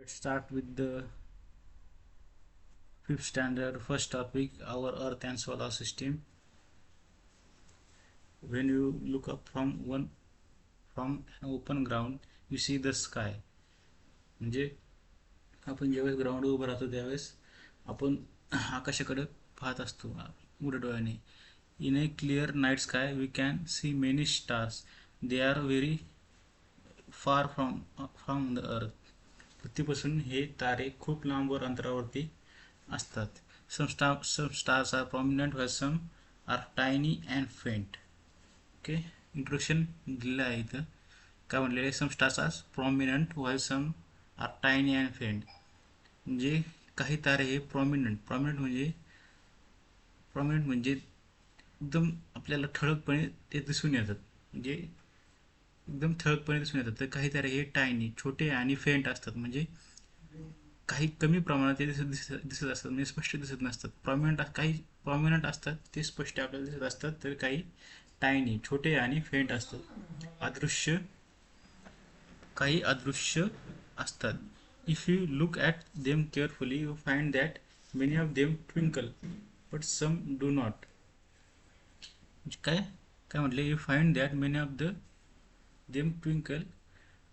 Let's start with the fifth standard first topic our earth and solar system when you look up from one from an open ground you see the sky म्हणजे आपण ज्यावेळेस ground उभं राहतो त्यावेळेस आपण आकाशाकडे पाहत असतो उघड्या डोळ्याने in a clear night sky we can see many stars they are very far from from the earth पृथ्वीपासून हे तारे खूप लांबवर अंतरावरती असतात. Some star some stars are prominent why some are tiny and faint okay introduction दिलेलं आहे इथं. काय म्हणलेले आहे? Some stars are prominent why some are tiny and faint म्हणजे काही तारे हे प्रॉमिनंट प्रॉमिनंट म्हणजे प्रॉमिनंट म्हणजे एकदम आपल्याला ठळकपणे ते दिसून येतात. म्हणजे एकदम ठळकपणे दिसून येतात. तर काही तारे हे टायनी छोटे आणि फेंट असतात. म्हणजे काही कमी प्रमाणात ते दिसत दिसत दिसत असतात. म्हणजे स्पष्ट दिसत नसतात. प्रॉमिनंट काही प्रॉमिनंट असतात ते स्पष्ट आपल्याला दिसत असतात. तर काही टायनी छोटे आणि फेंट असतात. अदृश्य काही अदृश्य असतात. If you look at them carefully you find that many of them twinkle but some do not काय? काय म्हटले? You find that many of the them twinkle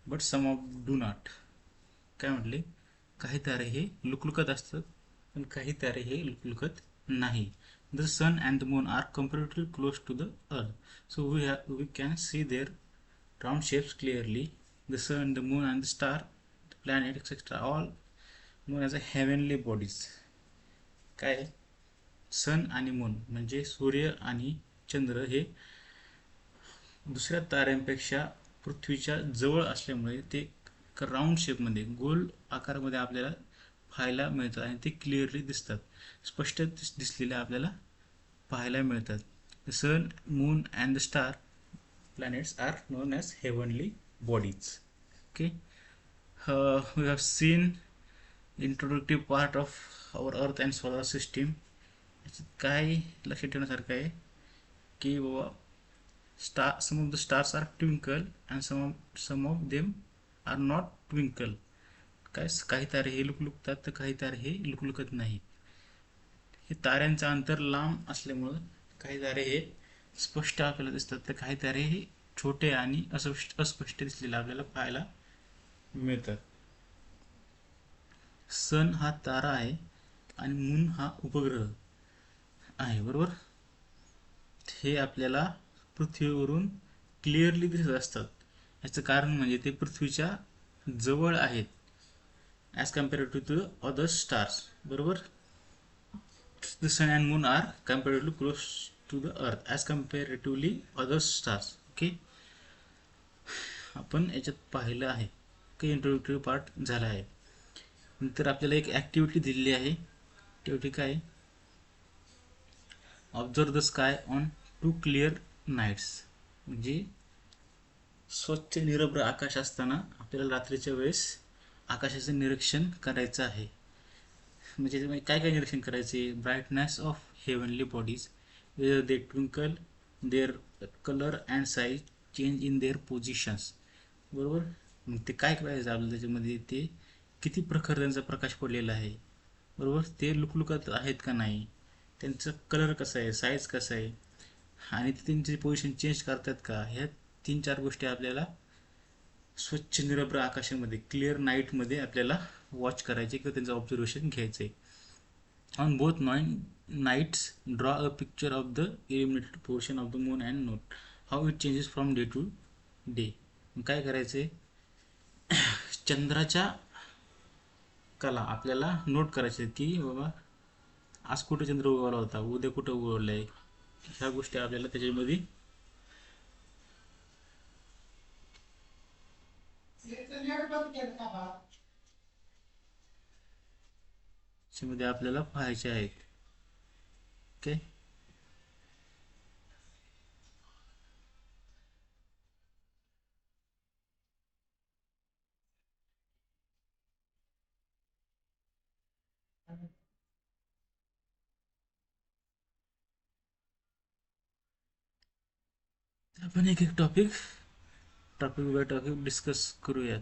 but some of do not काय म्हटले? काही तारे हे लुकलुकत असतात पण काही तारे हे लुकलुकत नाही. The sun and the moon are comparatively close to the earth so we have we can see their round shapes clearly the sun the moon and the star the planet etcetera all moon as a heavenly bodies काय sun आणि moon म्हणजे सूर्य आणि चंद्र हे दुसऱ्या ताऱ्यांपेक्षा पृथ्वीच्या जवळ असल्यामुळे ते राऊंड शेपमध्ये गोल आकारामध्ये आपल्याला पाहायला मिळतात आणि ते क्लिअरली दिसतात. स्पष्ट दिस दिसलेले आपल्याला पाहायला मिळतात. The sun moon and the star planets are known as heavenly bodies okay we have seen introductory part of our earth and solar system याच्यात काय लक्षात ठेवण्यासारखं आहे? की बाबा star some of the stars are twinkle and some of some of them are not twinkle काय काही तारे हे लुकलुकतात तर काही तारे हे लुकलुकत नाहीत. हे ताऱ्यांचं अंतर लांब असल्यामुळं काही तारे हे स्पष्ट आपल्याला दिसतात तर काही तारे हे छोटे आणि अस्पष्ट अस्पष्ट दिसलेले आपल्याला पाहायला मिळतात. सन हा तारा आहे आणि मून हा उपग्रह आहे बरोबर? हे आपल्याला पृथ्वीवरून क्लिअरली दिसत असतात. याचं कारण म्हणजे ते पृथ्वीच्या जवळ आहेत. As compare to the other stars बरोबर? The sun and moon are comparatively close to the earth as comparatively other stars okay आपण याच्यात पाहिलं आहे. की इंट्रोडक्टरी पार्ट झाला आहे. नंतर आपल्याला एक ॲक्टिव्हिटी दिलेली आहे. ॲक्टिव्हिटी काय? Observe the sky on two clear nights म्हणजे स्वच्छ निरभ्र आकाश असताना आपल्याला रात्रीच्या वेळेस आकाशाचं निरीक्षण करायचं आहे. म्हणजे, म्हणजे काय काय निरीक्षण करायचे? Brightness of heavenly bodies whether they twinkle their colour and size change in their positions बरोबर? मग ते काय करायचं आपल्याला त्याच्यामध्ये? ते किती प्रखर त्यांचा प्रकाश पडलेला आहे? बरोबर? ते लुकलुकत आहेत का नाही? त्यांचं कलर कसा आहे? साईज कसं आहे? आणि ते त्यांची पोझिशन चेंज करतात का? ह्या तीन चार गोष्टी आपल्याला स्वच्छ निरभ्र आकाशामध्ये क्लिअर नाईटमध्ये आपल्याला वॉच करायचे किंवा त्यांचं ऑब्झर्वेशन घ्यायचं. आहे on both nine nights draw a picture of the illuminated portion of the moon and note how it changes from day to day काय करायचं? आहे चंद्राच्या कला आपल्याला नोट करायचे की बाबा आज कुठं चंद्र उगवला होता? उद्या कुठं उगवलं आहे ह्या गोष्टी आपल्याला त्याच्यामध्ये त्याच्यामध्ये आपल्याला पाहायचे आहेत. ओके आपण एक एक topic topic by topic discuss करूयात.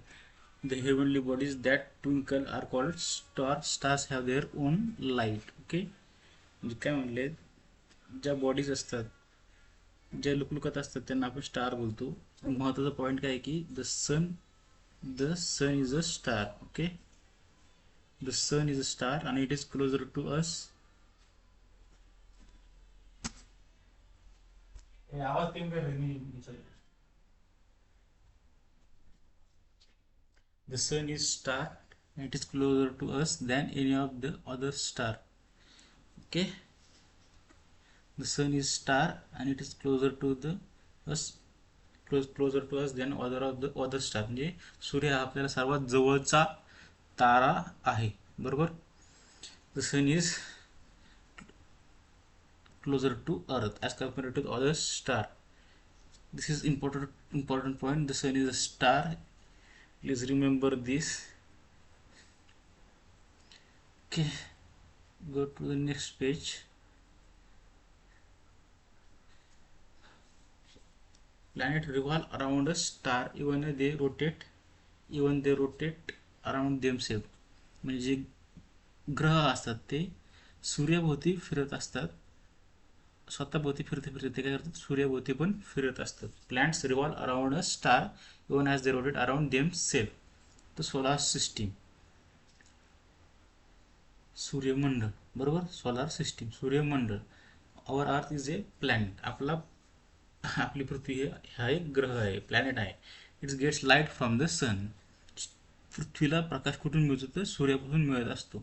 The heavenly bodies that twinkle are called star stars have their own light okay म्हणजे काय म्हणले ज्या बॉडीज असतात ज्या लुकलुकत असतात त्यांना आपण स्टार बोलतो. महत्त्वाचा पॉईंट काय आहे की the sun the sun is a star okay the sun is a star आणि it is closer to us आवाज The sun is star and it is closer to us than any of the other star. Okay. The sun is star and it is closer to the us close closer to us than other of the other star म्हणजे सूर्य हा आपल्याला सर्वात जवळचा तारा आहे बरोबर the sun is closer to earth as compared to the other star this is important important point the sun is a star please remember this okay go to the next page planet revolve around a star even they rotate even they rotate around themselves म्हणजे ग्रह असतात ते सूर्याभोवती फिरत असतात स्वतःभोवती फिरते फिरते ते काय करतात? सूर्याभोवती पण फिरत असतात. Planets revolve around a star even as they rotate around themselves तर सोलार सिस्टीम सूर्यमंडळ. बरोबर? Solar system सूर्यमंडळ. Our earth is a planet आपला आपली पृथ्वी हा एक ग्रह आहे. प्लॅनेट आहे. Its gets light from the sun पृथ्वीला प्रकाश कुठून मिळतो? तर सूर्यापासून मिळत असतो.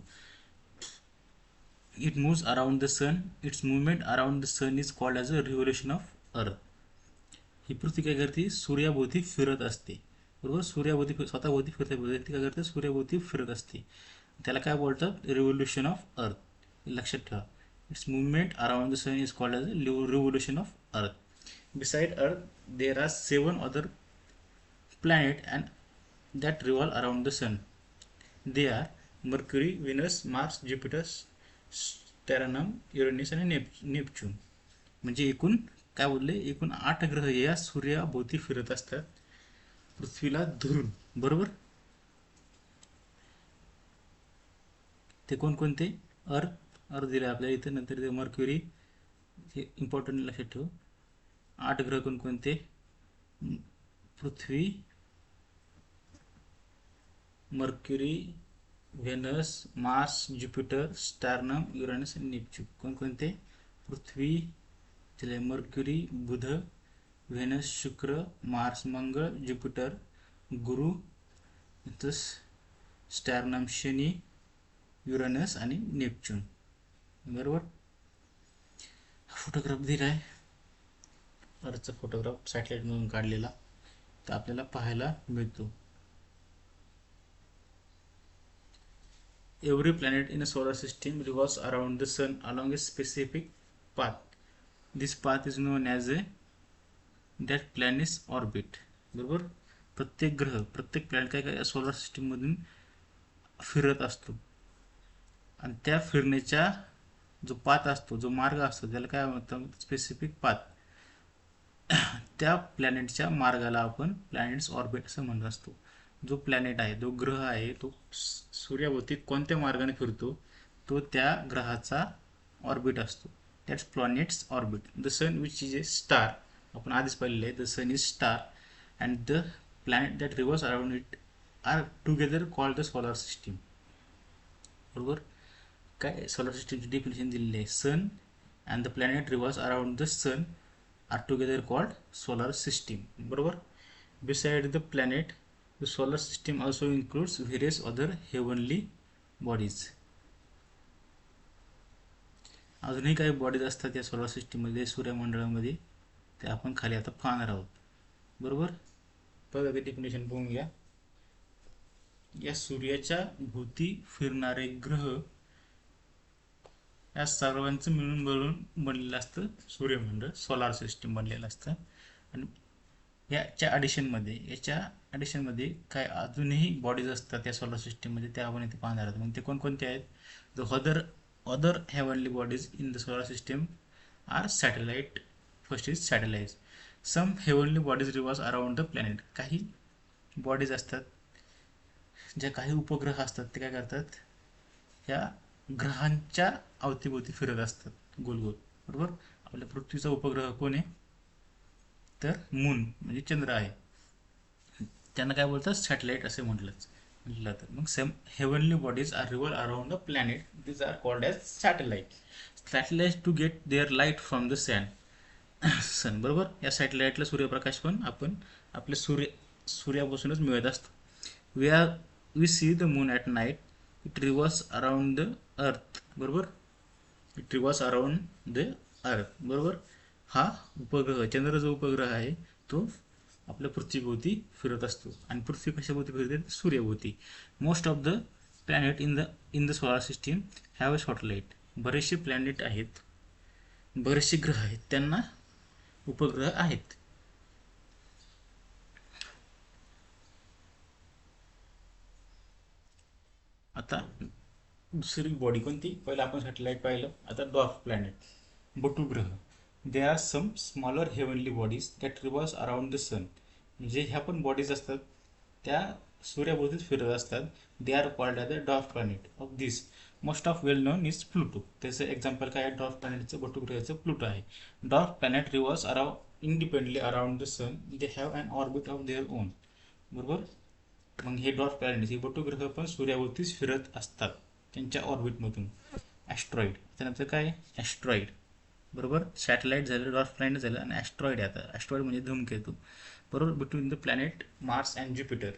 It moves around the sun. Its movement around the sun is called as a revolution of earth. ही पृथ्वी काय करते सूर्याभोवती फिरत असते बरोबर सूर्याभोवती स्वतःभोवती फिरते ती काय करते सूर्याभोवती फिरत असते त्याला काय बोलतात रिव्होल्युशन ऑफ अर्थ लक्षात ठेवा its movement around the sun is called as a revolution of earth beside earth there are seven other planet and that revolve around the sun. They are Mercury, Venus, Mars, Jupiter, नाम युरेनिस आणि नेप Neptune. म्हणजे एकूण काय बोलले? एकूण आठ ग्रह या सूर्याभोवती फिरत असतात. पृथ्वीला धरून. बरोबर? ते कोणकोणते? अर्थ. अर्थ दिले आपल्याला इथं. नंतर ते मर्क्युरी हे इम्पॉर्टंट लक्षात ठेवू. आठ ग्रह कोणकोणते? पृथ्वी. Mercury Venus Mars Jupiter Saturn Uranus आणि नेपच्यून कोणकोणते पृथ्वी तिला मर्क्युरी बुध व्हेनस शुक्र मार्स मंगळ ज्युपिटर गुरु तस स्टारनम शनी युरानस आणि नेपच्यून बरोबर फोटोग्राफ दिला आहे अर्थ फोटोग्राफ सॅटेलाईटमधून काढलेला. तर आपल्याला पाहायला मिळतो. Every planet in a solar system revolves around the sun along a specific path. This path is known as a that planet's orbit. बरोबर? प्रत्येक ग्रह प्रत्येक प्लॅनेट काय काय सोलर सिस्टीममधून फिरत असतो. आणि त्या फिरण्याच्या जो पाथ असतो जो मार्ग असतो त्याला काय म्हणतात स्पेसिफिक पाथ त्या प्लॅनेटच्या मार्गाला आपण प्लॅनेट्स ऑर्बिट असं म्हणत असतो. जो प्लॅनेट आहे जो ग्रह आहे तो सूर्याभोवती कोणत्या मार्गाने फिरतो तो त्या ग्रहाचा ऑर्बिट असतो. That's planets orbit the sun which is a star आपण आधीच पाहिलेलं आहे. The sun is star and the planet that revolve around it are together called the solar system बरोबर? काय सोलार सिस्टीमची डेफिनेशन दिलेली आहे? Sun and the planet revolve around the sun are together called solar system बरोबर? Beside the planet The solar system also includes various other heavenly bodies. अजूनही काही bodies असतात या सोलर सिस्टीममध्ये सूर्यमंडळामध्ये. ते आपण खाली आता पाहणार आहोत. बरोबर? परत ते डेफिनेशन बघून घ्या. या सूर्याच्या भोवती फिरणारे ग्रह या सर्वांचं मिळून मिळून बनलेलं असतं सूर्यमंडळ सोलार सिस्टीम बनलेलं असतं. आणि याच्या ॲडिशनमध्ये याच्या ॲडिशनमध्ये काय अजूनही बॉडीज असतात या सोलर सिस्टीममध्ये त्या आपण इथे पाहणार आहोत. मग ते कोणकोणते आहेत? The other other heavenly bodies in the solar system are satellite first is satellite some heavenly bodies revolve around the planet काही बॉडीज असतात ज्या काही उपग्रह असतात ते काय करतात? ह्या ग्रहांच्या अवतीभोवती फिरत असतात गोल गोल बरोबर? आपल्या पृथ्वीचा उपग्रह कोण आहे? तर मून म्हणजे चंद्र आहे. त्यांना काय बोलतात? सॅटेलाइट असे म्हटलंच. म्हटलं तर. मग same heavenly bodies are revolve around the planet these are called as satellite satellite to get their light from the sun sun बरोबर? या सॅटेलाईटला सूर्यप्रकाश पण आपण आपल्या सूर्य सूर्यापासूनच मिळत असतो. We are we see the moon at night it revolve around the earth बरोबर? It reverse around the earth बरोबर? हा उपग्रह चंद्र जो उपग्रह आहे तो आपल्या पृथ्वीभोवती फिरत असतो. आणि पृथ्वी कशाभोवती फिरते? सूर्याभोवती. Most of the planet in the in the solar system have a satellite बरेचसे प्लॅनेट आहेत बरेचसे ग्रह आहेत त्यांना उपग्रह आहेत. आता दुसरी बॉडी कोणती? पहिलं आपण सॅटेलाइट पाहिलं. आता डॉर्फ प्लॅनेट बटू ग्रह. They are some smaller heavenly bodies that revolve around the sun म्हणजे ह्या पण बॉडीज असतात. त्या सूर्याभोवतीच फिरत असतात. They are called as the dwarf planet of this most of well known is Pluto त्याचं एक्झाम्पल काय आहे? डॉर्फ प्लॅनेटचं बटुग्रहाचं प्लुटो आहे. Dwarf planet revolve अराउ independently around the sun they have an orbit of their own बरोबर? मग हे dwarf planet हे बटुग्रह पण सूर्याभोवतीच फिरत असतात. त्यांच्या ऑर्बिटमधून ॲस्ट्रॉईड त्यानंतर काय? ॲस्ट्रॉईड बरोबर? सॅटेलाईट झालं डॉर्फ प्लॅनेट झालं आणि ॲस्ट्रॉइड आहे आता. ॲस्ट्रॉइड म्हणजे धूमकेतू. बरोबर? Between the planet Mars and Jupiter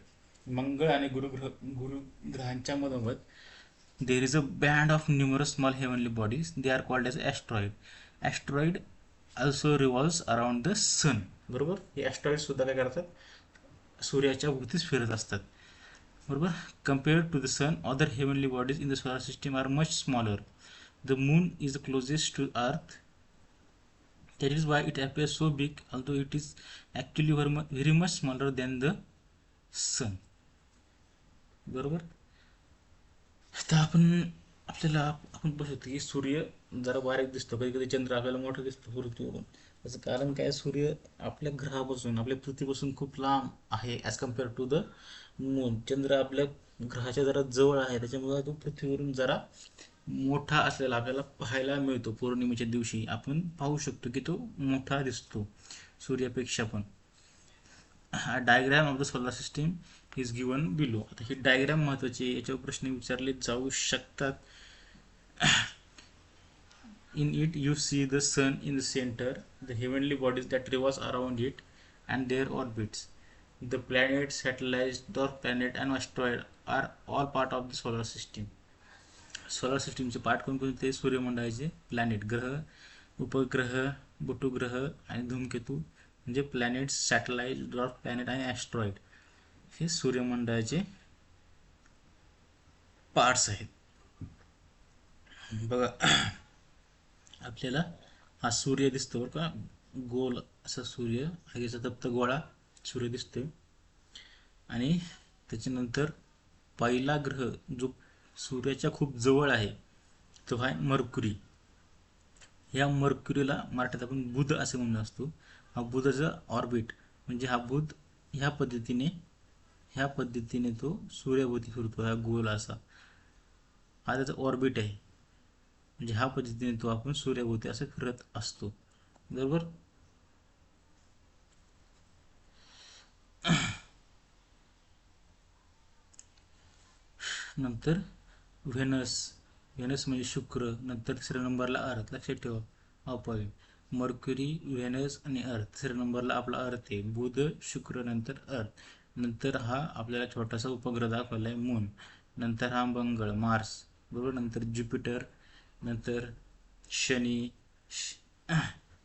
मंगळ आणि गुरुग्रह गुरुग्रहांच्या मधोमध there is a band of numerous small heavenly bodies they are called as asteroid asteroid also revolves around the sun बरोबर? हे ॲस्ट्रॉइड सुद्धा काय करतात? सूर्याच्या भोवतीच फिरत असतात. बरोबर? Compare to the sun other heavenly bodies in the solar system are much smaller the moon is the closest to earth that is why it appears so big although it is actually very much smaller than the sun. बरोबर? आता आपण आपल्याला आपण बघतो की सूर्य जरा बारीक दिसतो. कधी कधी चंद्र आपल्याला मोठं दिसतो पृथ्वीवरून त्याचं कारण काय? सूर्य आपल्या ग्रहापासून आपल्या पृथ्वीपासून खूप लांब आहे as compare to the moon चंद्र आपल्या ग्रहाच्या जरा जवळ आहे त्याच्यामुळे तो पृथ्वीवरून जरा मोठा असलेला आपल्याला पाहायला मिळतो. पौर्णिमेच्या दिवशी आपण पाहू शकतो की तो मोठा दिसतो सूर्यापेक्षा पण. हा diagram of the solar system is given below आता ही डायग्राम महत्वाची याच्यावर प्रश्न विचारले जाऊ शकतात. In it you see the sun in the centre the heavenly bodies that revolve around it and their orbits the planet satellite dwarf planet and asteroid are all part of the solar system solar सिस्टीमचे part कोणकोणते? सूर्यमंडळाचे planet ग्रह उपग्रह बुटुग्रह आणि धूमकेतू. म्हणजे planet satellite drop planet आणि ॲस्ट्रॉइड हे सूर्यमंडळाचे parts आहेत. बघा आपल्याला हा सूर्य दिसतो बरं का? गोल असा सूर्य आगीचा तप्त गोळा सूर्य दिसतोय. आणि त्याच्यानंतर पहिला ग्रह जो सूर्याच्या खूप जवळ आहे तो आहे मर्क्युरी या मर्क्युरीला मराठीत आपण बुध असे म्हणून असतो. हा बुधाचा ऑर्बिट म्हणजे हा बुध ह्या पद्धतीने ह्या पद्धतीने तो सूर्याभोवती फिरतो हा गोल असा. हा त्याचा ऑर्बिट आहे. म्हणजे ह्या पद्धतीने तो आपण सूर्याभोवती असं फिरत असतो. बरोबर? नंतर व्हेनस व्हेनस म्हणजे शुक्र नंतर तिसऱ्या नंबरला अर्थ. लक्षात ठेवा हा मर्क्युरी व्हेनस आणि अर्थ. तिसऱ्या नंबरला आपला अर्थ आहे बुध शुक्र नंतर अर्थ. नंतर हा आपल्याला छोटासा उपग्रह दाखवला आहे मून. नंतर हा मंगळ मार्स. बरोबर? नंतर ज्युपिटर नंतर शनी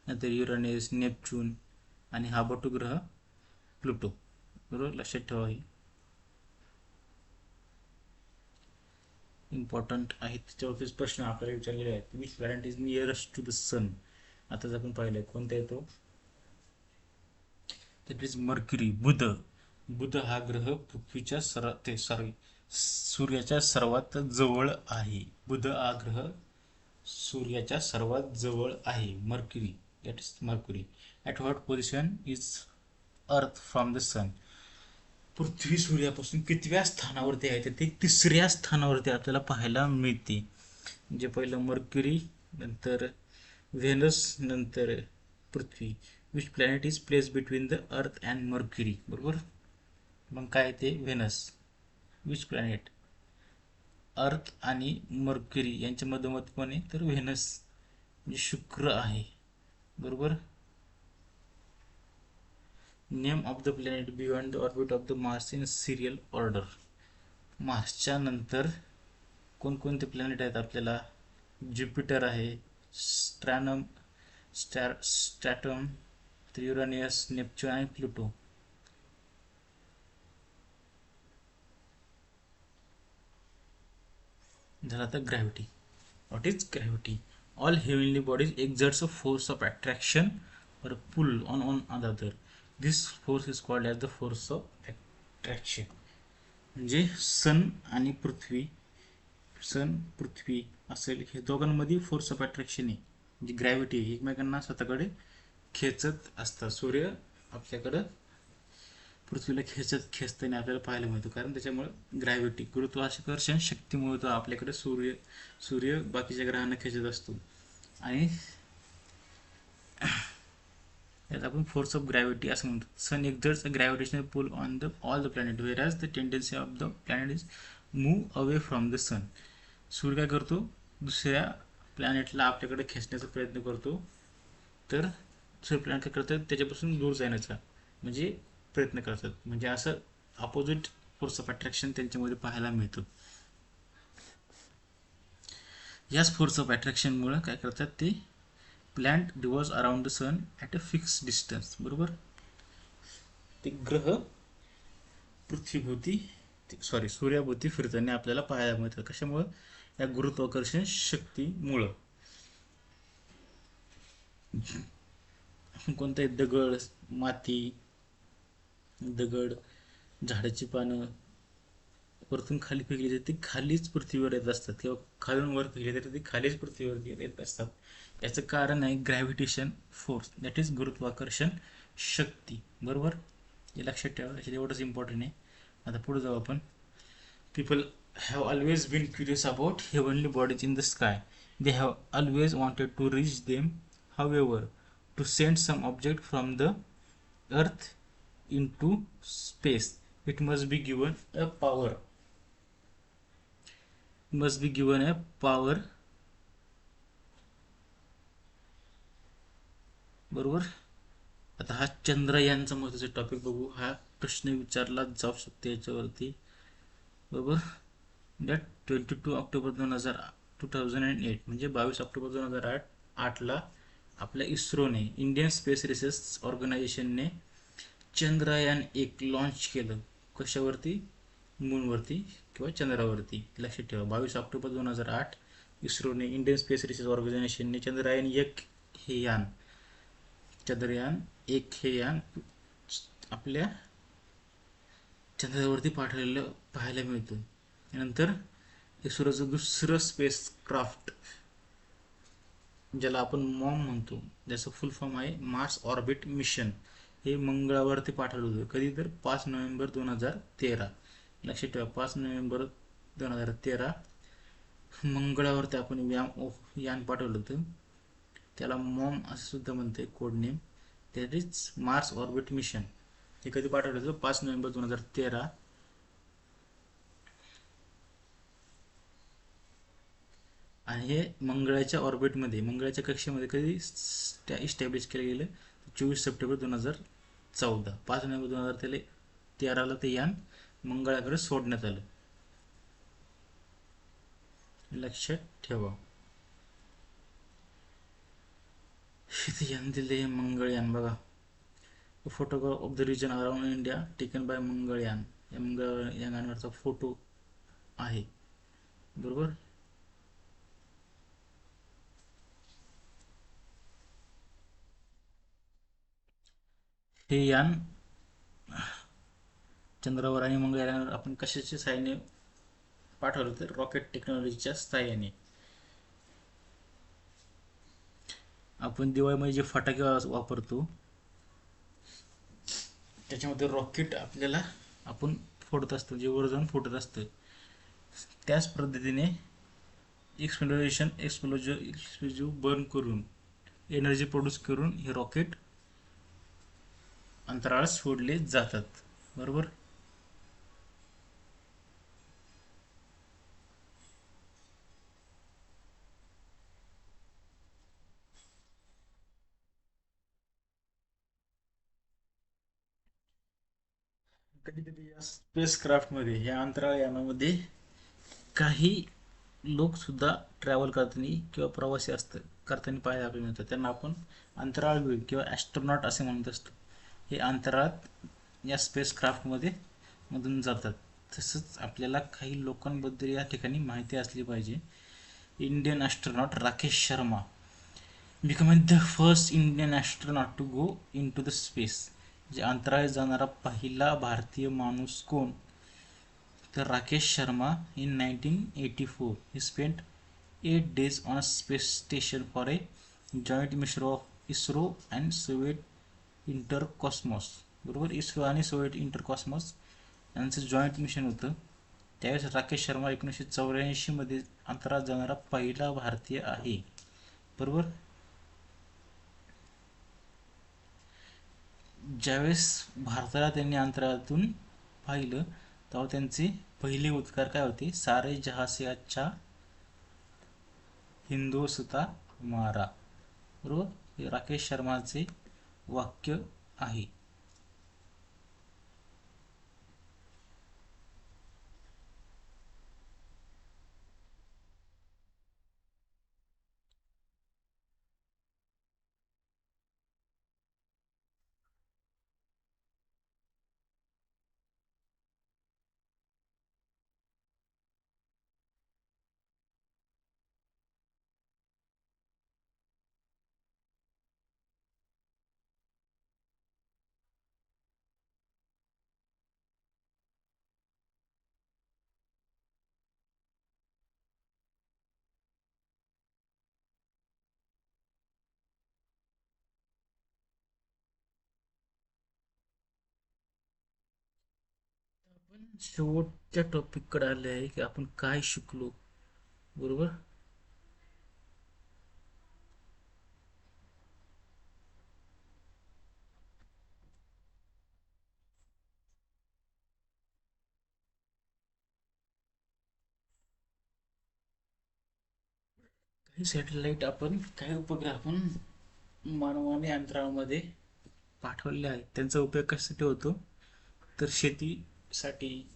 नंतर युरानेस नेपच्यून आणि हा बटुग्रह प्लुटो. बरोबर? लक्षात ठेवा इम्पॉर्टंट आहेत त्याच्यावरतीच प्रश्न आपल्याला विचारलेले आहेत. Which planet is nearest to the sun आताच आपण पाहिलंय कोणता येतो? दॅट इज मर्क्युरी बुध. बुध हा ग्रह पृथ्वीच्या सर ते सॉरी सूर्याच्या सर्वात जवळ आहे. बुध हा ग्रह सूर्याच्या सर्वात जवळ आहे. Mercury that is Mercury at what position is earth from the sun पृथ्वी सूर्यापासून कितव्या स्थानावरती आहे? तर ते तिसऱ्या स्थानावरती आपल्याला पाहायला मिळते. म्हणजे पहिलं मर्क्युरी नंतर व्हेनस नंतर पृथ्वी. Which planet is place between the earth and Mercury बरोबर? मग काय ते? व्हेनस. विच प्लॅनेट अर्थ आणि मर्क्युरी यांच्या मधोमध कोण आहे? तर व्हेनस. म्हणजे शुक्र आहे. बरोबर? Name of the planet beyond the orbit of the Mars in serial order. मार्सच्या नंतर कोणकोणते प्लॅनेट आहेत आपल्याला? ज्युपिटर आहे स्ट्रॅनम स्टॅ स्टॅटम युरानियस नेपच्यून आणि प्लुटो. झाला तर gravity. What is gravity all heavenly bodies exerts a force of attraction और pull on on other this force is called as the force of attraction म्हणजे सन आणि पृथ्वी सन पृथ्वी असेल हे दोघांमध्ये फोर्स ऑफ अट्रॅक्शन आहे. म्हणजे ग्रॅव्हिटी एकमेकांना स्वतःकडे खेचत असतात. सूर्य आपल्याकडं पृथ्वीला खेचत खेचताना आपल्याला पाहायला मिळतो. कारण त्याच्यामुळे ग्रॅव्हिटी गुरुत्वाकर्षण शक्तीमुळे तो आपल्याकडे सूर्य सूर्य बाकीच्या ग्रहांना खेचत असतो. आणि यात आपण फोर्स ऑफ ग्रॅव्हिटी असं म्हणतो sun exerts a gravitational pull on the all the planet whereas the tendency of the planet is move away from the sun सूर्य काय करतो दुसऱ्या प्लॅनेटला आपल्याकडे खेचण्याचा प्रयत्न करतो तर दुसरं प्लॅनेट काय करतात त्याच्यापासून दूर जाण्याचा म्हणजे प्रयत्न करतात म्हणजे असं अपोजिट फोर्स ऑफ अट्रॅक्शन त्यांच्यामध्ये पाहायला मिळतं याच फोर्स ऑफ अट्रॅक्शनमुळं काय करतात ते planet revolve around the sun at a fix distance बरोबर? ते ग्रह पृथ्वीभोवती सॉरी सूर्याभोवती फिरताना आपल्याला पाहायला मिळतात. कशामुळं? या गुरुत्वाकर्षण शक्तीमुळं. कोणताही दगड माती दगड झाडाची पानं वरतून खाली फेकली जाते ती खालीच पृथ्वीवर येत असतात. किंवा खालून वर फेकली जाते ती खालीच पृथ्वीवर येत असतात. याचं कारण आहे ग्रॅव्हिटेशन फोर्स दॅट इज गुरुत्वाकर्षण शक्ती. बरोबर? हे लक्षात ठेवा. याच्यात एवढंच इम्पॉर्टंट आहे. आता पुढे जाऊ आपण. People have always been curious about heavenly bodies in the sky they have always wanted to reach them however to send some object from the earth into space it must be given a power. Must be given a power. बरोबर? आता हा चंद्रयानचा महत्त्वाचा topic बघू. हा प्रश्न विचारला जाऊ शकते याच्यावरती. बरोबर? डॅट ट्वेंटी टू ऑक्टोबर दोन हजार टू थाउजंड अँड एट म्हणजे बावीस ऑक्टोबर दोन हजार आठ आठला आपल्या इस्रोने इंडियन स्पेस रिसर्च ऑर्गनायझेशनने चंद्रयान एक लॉन्च केलं. कशावरती? मूनवरती किंवा चंद्रावरती. लक्षात ठेवा बावीस ऑक्टोबर दोन हजार आठ इस्रोने इंडियन स्पेस रिसर्च ऑर्गनायझेशनने चंद्रयान एक हे यान चंद्रयान एक हे यान आपल्या चंद्रावरती पाठवलेलं पाहायला मिळतं. नंतर इस्रोचं दुसरं स्पेस क्राफ्ट ज्याला आपण मॉम म्हणतो ज्याचं फुल फॉर्म आहे मार्स ऑर्बिट मिशन हे मंगळावरती पाठवलं होतं. कधी तर पाच नोव्हेंबर दोन हजार तेरा. लक्षात ठेवा. पाच नोव्हेंबर दोन हजार तेरा मंगळावरती आपण यान यान पाठवलं होतं. त्याला मॉम असं सुद्धा म्हणते code name that is Mars orbit mission हे कधी पाठवलं होतं? पाच नोव्हेंबर दोन हजार तेरा. आणि हे मंगळाच्या ऑर्बिटमध्ये मंगळाच्या कक्षेमध्ये कधी इस्टॅब्लिश केलं गेलं? चोवीस सप्टेंबर दोन हजार चौदा. पाच नोव्हेंबर दोन हजार तेराला ते यान मंगळाकडे सोडण्यात आलं. लक्षात ठेवा. इथे यान दिले मंगळयान बघा. Photograph of the region around India taken by Mangalyaan. या मंगळ यानावरचा फोटो आहे. बरोबर? हे यान चंद्रावर आणि मंगळयानावर आपण कशाच्या साहाय्याने पाठवलं तर रॉकेट टेक्नॉलॉजीच्या साहाय्याने. आपण दिवाळीमध्ये जे फटाके वापरतो त्याच्यामध्ये रॉकेट आपल्याला आपण फोडत असतो जे वर जाऊन फुटत असतं. त्याच पद्धतीने एक्सप्लोरेशन एक्सप्लोजर एक्सप्लोजिव्ह बर्न करून एनर्जी प्रोड्यूस करून हे रॉकेट अंतराळात सोडले जातात. बरोबर? कधी कधी या स्पेसक्राफ्टमध्ये या अंतराळ यानामध्ये काही लोक सुद्धा ट्रॅव्हल करताना किंवा प्रवासी असतं करताना पाहायला आपल्याला मिळतात त्यांना आपण अंतराळवीर किंवा ॲस्ट्रोनॉट असे म्हणत असतो. हे अंतराळात या स्पेसक्राफ्टमध्ये मधून जातात. तसंच आपल्याला काही लोकांबद्दल या ठिकाणी माहिती असली पाहिजे. Indian astronaut Rakesh Sharma. Become the first Indian astronaut to go into the space म्हणजे अंतराळात जाणारा पहिला भारतीय माणूस कोण? तर Rakesh Sharma in nineteen eighty four he spent eight days on a space station for a joint mission of ISRO and Soviet Intercosmos बरोबर? इस्रो आणि सोविएट इंटर कॉस्मॉस यांचं जॉईंट मिशन होतं. त्यावेळेस राकेश शर्मा एकोणीसशे चौऱ्याऐंशीमध्ये अंतराळात जाणारा पहिला भारतीय आहे. बरोबर? ज्यावेळेस भारताला त्यांनी अंतराळातून पाहिलं तेव्हा त्यांचे पहिले उद्गार काय होते? सारे जहासे अच्छा हिंदोसता मारा. बरोबर? हे राकेश शर्माचे वाक्य आहे. शेवटच्या टॉपिककडे आले आहे की आपण काय शिकलो? बरोबर? काही सॅटेलाईट आपण काही उपग्रह आपण मानवाने अंतराळामध्ये पाठवले आहेत. त्यांचा उपयोग कशासाठी होतो? तर शेती साठी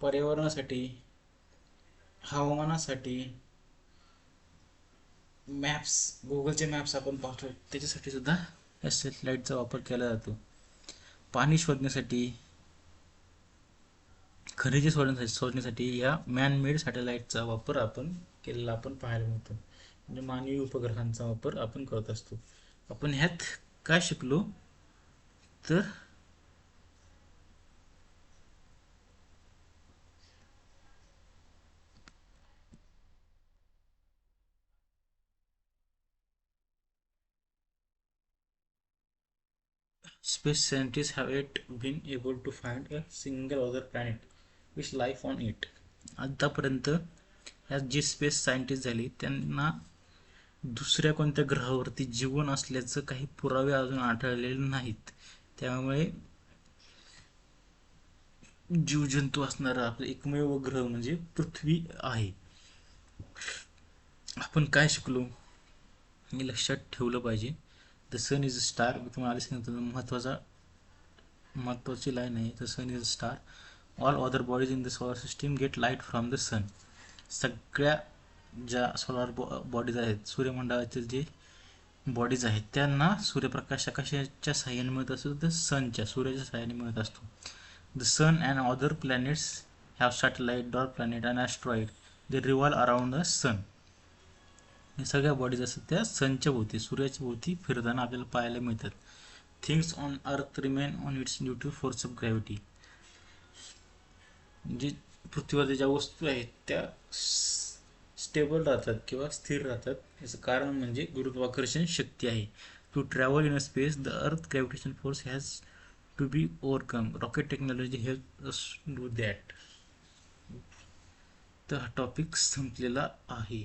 पर्यावरणासाठी हवामानासाठी मॅप्स गुगलचे मॅप्स आपण पाहतो त्याच्यासाठी सुद्धा या सॅटेलाईटचा वापर केला जातो. पाणी शोधण्यासाठी खनिजे शोधण्यासाठी शोधण्यासाठी या मॅनमेड सॅटेलाईटचा वापर आपण केलेला आपण पाहायला मिळतो. म्हणजे मानवी उपग्रहांचा वापर आपण करत असतो. आपण ह्यात काय शिकलो? तर space scientists have yet been able to find a single other planet with life on it. आतापर्यंत ह्या जे स्पेस सायंटिस्ट झाली त्यांना दुसऱ्या कोणत्या ग्रहावरती जीवन असल्याचं काही पुरावे अजून आढळलेले नाहीत. त्यामुळे जीवजंतू असणारा आपला एकमेव ग्रह म्हणजे पृथ्वी आहे. आपण काय शिकलो हे लक्षात ठेवलं पाहिजे. The sun is a star मी तुम्हाला आधी सांगितलं महत्त्वाचा महत्त्वाची लाईन आहे the sun is a star all other bodies in the solar system get light from the sun सगळ्या ज्या सोलार बॉ बॉडीज आहेत सूर्यमंडळातील जे बॉडीज आहेत त्यांना सूर्यप्रकाश कशाच्या साह्याने मिळत असतो? तर सनच्या सूर्याच्या साह्याने मिळत असतो. The sun and other planets have satellite dwarf planet and asteroid they revolve around the sun या सगळ्या बॉडीज असतात त्या सनच्या भोवती सूर्याच्या भोवती फिरताना आपल्याला पाहायला मिळतात. Things on earth remain on its due to force of gravity जे पृथ्वीवरच्या ज्या वस्तू आहेत त्या स्टेबल राहतात किंवा स्थिर राहतात. याचं कारण म्हणजे गुरुत्वाकर्षण शक्ती आहे. To travel in a space the earth gravitation force has to be overcome rocket technology help us do that तर हा टॉपिक संपलेला आहे.